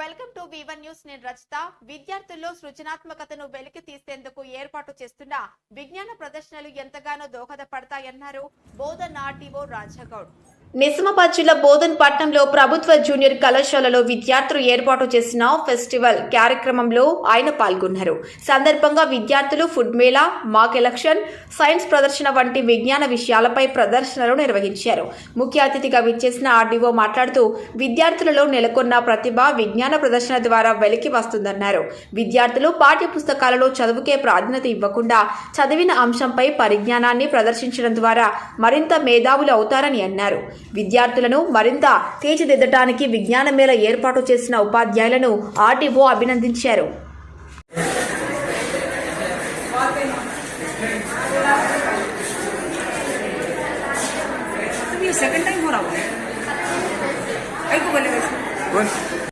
Welcome to వివన్ news నేను రచిత. విద్యార్థుల్లో సృజనాత్మకతను వెలికి తీసేందుకు ఏర్పాటు చేస్తున్న విజ్ఞాన ప్రదర్శనలు ఎంతగానో దోహదపడతాయన్నారు బోధన్ ఆర్డీఓ రాజాగౌడ్. నిజామాబాద్ జిల్లా బోధన్ పట్నంలో ప్రభుత్వ జూనియర్ కళాశాలలో విద్యార్థులు ఏర్పాటు చేసిన ఫెస్టివల్ కార్యక్రమంలో ఆయన పాల్గొన్నారు. సందర్భంగా విద్యార్థులు food mela mock election science ప్రదర్శన వంటి విజ్ఞాన విషయాలపై ప్రదర్శనలు నిర్వహించారు. ముఖ్య అతిథిగా విచ్చేసిన ఆర్డీఓ మాట్లాడుతూ విద్యార్థులలో నెలకొన్న ప్రతిభ విజ్ఞాన ప్రదర్శన ద్వారా వెలికి వస్తుందన్నారు. విద్యార్థులు పాఠ్య పుస్తకాలలో చదువుకే ప్రాధాన్యత ఇవ్వకుండా చదివిన అంశంపై పరిజ్ఞానాన్ని ప్రదర్శించడం ద్వారా మరింత మేధావులు అవుతారని అన్నారు. విద్యార్థులను మరింత తీర్చిదిద్దడానికి విజ్ఞాన మేళ ఏర్పాటు చేసిన ఉపాధ్యాయులను ఆర్డీఓ అభినందించారు तो ये सेकंड टाइम हो रहा हुआ है कई को बोले वैसे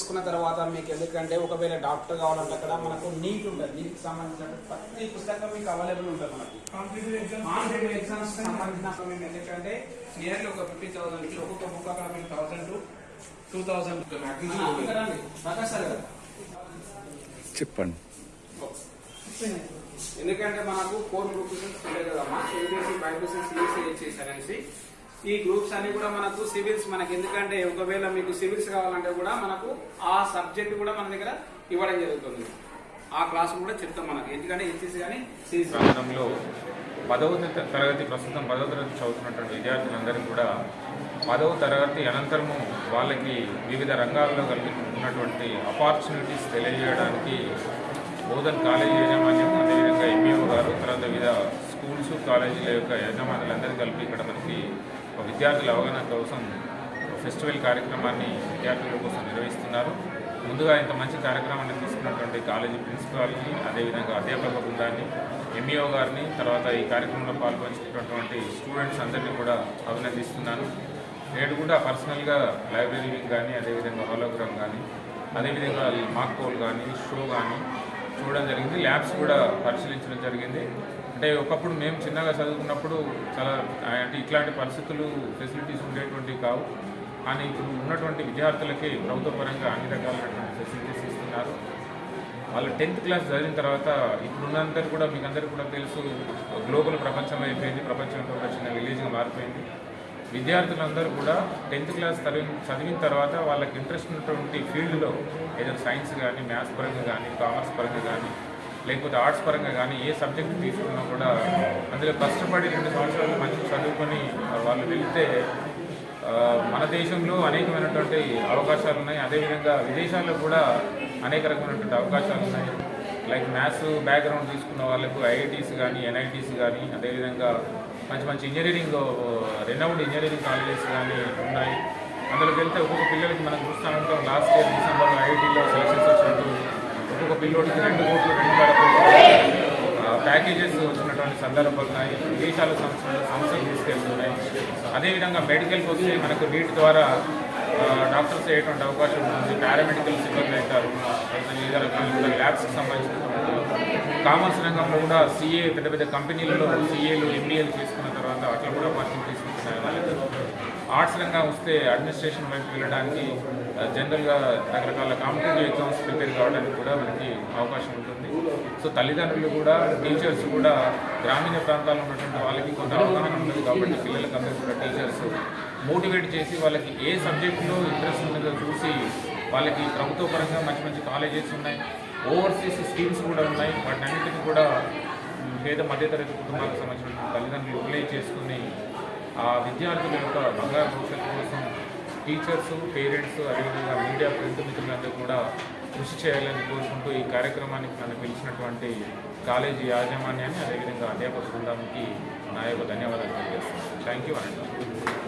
తీసుకున్న తర్వాత మీకు ఎందుకంటే ఒకవేళ డాక్టర్ కావాలంటే అక్కడ మనకు నీట్ ఉంటుంది. నీట్ సంబంధించిన ప్రతి పుస్తకం మీకు అవైలబుల్ ఉంటుంది మనకి. ఎగ్జామ్స్ సంబంధించిన ఎందుకంటే నియర్లీ ఒక ఫిఫ్టీ థౌసండ్ ఒక్కొక్క బుక్ అక్కడ మీకు థౌసండ్ టు టూ థౌసండ్ చెప్పండి. ఎందుకంటే మనకు ఫోర్ గ్రూప్స్ ఉంటాయి కదమ్మా ఏబిసి బైపీసీ సిఎస్సి హెచ్ఎస్ అనేసి. ఈ గ్రూప్స్ అన్ని కూడా మనకు సివిల్స్ మనకి. ఎందుకంటే ఒకవేళ మీకు సివిల్స్ కావాలంటే కూడా మనకు ఆ సబ్జెక్ట్ కూడా మన దగ్గర ఇవ్వడం జరుగుతుంది. ఆ క్లాస్ కూడా చెప్తాం మనకి. ఎందుకంటే హెచ్ఎస్ కానీ సిఎస్సి ప్రాంతంలో పదవ తరగతి ప్రస్తుతం పదవ తరగతి చదువుతున్నటువంటి విద్యార్థులందరికీ కూడా పదవ తరగతి అనంతరము వాళ్ళకి వివిధ రంగాల్లో కలిగి ఉన్నటువంటి అపార్చునిటీస్ తెలియజేయడానికి బోధన్ కాలేజీ యాజమాన్యం అదేవిధంగా ఎంఈఓ గారు తర్వాత వివిధ స్కూల్స్ కాలేజీల యొక్క యాజమాన్యులందరూ కలిపి ఇక్కడ మనకి విద్యార్థుల అవగాహన కోసం ఫెస్టివల్ కార్యక్రమాన్ని విద్యార్థుల కోసం నిర్వహిస్తున్నారు. ముందుగా ఇంత మంచి కార్యక్రమాన్ని తీసుకున్నటువంటి కాలేజీ ప్రిన్సిపాల్ని అదేవిధంగా అధ్యాపక బృందాన్ని ఎంఈఓ గారిని తర్వాత ఈ కార్యక్రమంలో పాల్గొంచుకున్నటువంటి స్టూడెంట్స్ అందరినీ కూడా అభినందిస్తున్నాను. నేడు కూడా పర్సనల్గా లైబ్రరీ కానీ అదేవిధంగా హోలోగ్రామ్ కానీ అదేవిధంగా మాక్ పోల్ కానీ షో కానీ చూడడం జరిగింది. ల్యాబ్స్ కూడా పరిశీలించడం జరిగింది. అంటే ఒకప్పుడు మేము చిన్నగా చదువుకున్నప్పుడు చాలా అంటే ఇట్లాంటి పరిస్థితులు ఫెసిలిటీస్ ఉండేటువంటివి కావు. కానీ ఇప్పుడు ఉన్నటువంటి విద్యార్థులకి ప్రభుత్వ పరంగా అన్ని రకాలైనటువంటి ఫెసిలిటీస్ ఇస్తున్నారు. వాళ్ళు టెన్త్ క్లాస్ చదివిన తర్వాత ఇప్పుడున్నందరూ కూడా మీకు అందరికీ కూడా తెలుసు గ్లోబల్ ప్రపంచం అయిపోయింది. ప్రపంచంలో కూడా చిన్న విలేజ్గా మారిపోయింది. విద్యార్థులందరూ కూడా టెన్త్ క్లాస్ చదివిన చదివిన తర్వాత వాళ్ళకి ఇంట్రెస్ట్ ఉన్నటువంటి ఫీల్డ్లో ఏదైనా సైన్స్ కానీ మ్యాథ్స్ పరంగా కానీ కామర్స్ పరంగా కానీ లేకపోతే ఆర్ట్స్ పరంగా కానీ ఏ సబ్జెక్ట్ తీసుకున్నా కూడా అందులో కష్టపడి రెండు సంవత్సరాలు మంచి చదువుకొని వాళ్ళు వెళ్తే మన దేశంలో అనేకమైనటువంటి అవకాశాలు ఉన్నాయి అదేవిధంగా విదేశాల్లో కూడా అనేక రకమైనటువంటి అవకాశాలు ఉన్నాయి లైక్ మ్యాథ్స్ బ్యాక్గ్రౌండ్ తీసుకున్న వాళ్ళకు ఐఐటీస్ కానీ ఎన్ఐటీస్ కానీ అదేవిధంగా మంచి మంచి ఇంజనీరింగ్ రెనౌడ్ ఇంజనీరింగ్ కాలేజెస్ కానీ ఉన్నాయి. అందులోకి వెళ్తే ఒక్కొక్క పిల్లలకి మనం చూస్తూ ఉంటాం లాస్ట్ ఇయర్ పిల్లోడికి రెండు కోట్లు రెండు ప్యాకేజెస్ వచ్చినటువంటి సందర్భాలు ఉన్నాయి. విదేశాల సంస్థలు సంస్థలు తీసుకెళ్తున్నాయి. అదేవిధంగా మెడికల్కి వస్తే మనకు నీట్ ద్వారా డాక్టర్స్ అయ్యేటువంటి అవకాశం ఉంటుంది పారామెడికల్ సిబ్బంది అవుతారు. వివిధ రకాల ల్యాబ్స్కి సంబంధించినటువంటి కామర్స్ రంగంలో కూడా సీఏ పెద్ద పెద్ద కంపెనీలలో సీఏలు ఎంబీఏలు చేసుకున్న తర్వాత అట్లా కూడా పరిచయం తీసుకుంటున్నారు వాళ్ళకి. ఆర్ట్స్ రంగం వస్తే అడ్మినిస్ట్రేషన్ వైపు వెళ్ళడానికి జనరల్గా రకరకాల కాంపిటేటివ్ ఎగ్జామ్స్ ప్రిపేర్ కావడానికి కూడా మనకి అవకాశం ఉంటుంది. సో తల్లిదండ్రులు కూడా టీచర్స్ కూడా గ్రామీణ ప్రాంతాల్లో ఉన్నటువంటి వాళ్ళకి కొంత అవగాహన ఉంటుంది కాబట్టి పిల్లలకి అందరూ కూడా టీచర్స్ మోటివేట్ చేసి వాళ్ళకి ఏ సబ్జెక్టులో ఇంట్రెస్ట్ ఉన్నదో చూసి వాళ్ళకి ప్రభుత్వ పరంగా మంచి మంచి కాలేజెస్ ఉన్నాయి ఓవర్సీస్ స్కీమ్స్ కూడా ఉన్నాయి. వాటిని అన్నింటినీ కూడా పేద మధ్యతరగతి కుటుంబాలకు సంబంధించిన తల్లిదండ్రులు యూటిలైజ్ చేసుకుని ఆ విద్యార్థుల యొక్క బంగారు భవిష్యత్తు కోసం టీచర్స్ పేరెంట్స్ అదేవిధంగా మీడియా ఫ్రెండ్ మిత్రులందరూ కూడా కృషి చేయాలని కోరుకుంటూ ఈ కార్యక్రమానికి నన్ను పిలిచినటువంటి కాలేజీ యాజమాన్యాన్ని అదేవిధంగా అధ్యాపక బృందానికి నా యొక్క ధన్యవాదాలు తెలియజేస్తున్నాను. థ్యాంక్ యూ అండి